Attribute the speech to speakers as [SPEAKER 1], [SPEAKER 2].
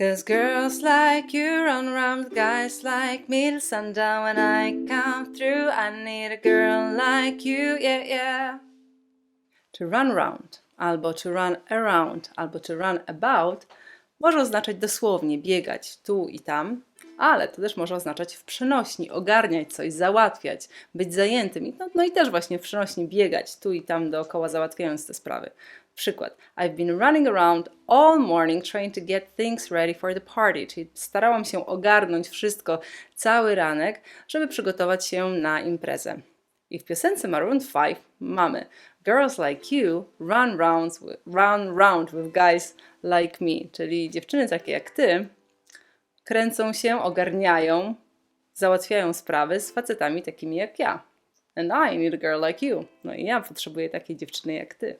[SPEAKER 1] Cause girls like you run around with guys like me till sundown when I come through. I need a girl like you, yeah, yeah. To run round, albo to run around, albo to run about może oznaczać dosłownie biegać tu i tam, ale to też może oznaczać w przenośni, ogarniać coś, załatwiać, być zajętym. No, no i też właśnie w przenośni biegać tu i tam dookoła, załatwiając te sprawy. Przykład. I've been running around all morning trying to get things ready for the party. Czyli starałam się ogarnąć wszystko cały ranek, żeby przygotować się na imprezę. I w piosence Maroon 5 mamy Girls like you run rounds with, run round with guys like me, czyli dziewczyny takie jak ty kręcą się, ogarniają, załatwiają sprawy z facetami takimi jak ja. And I need a girl like you. No i ja potrzebuję takiej dziewczyny jak ty.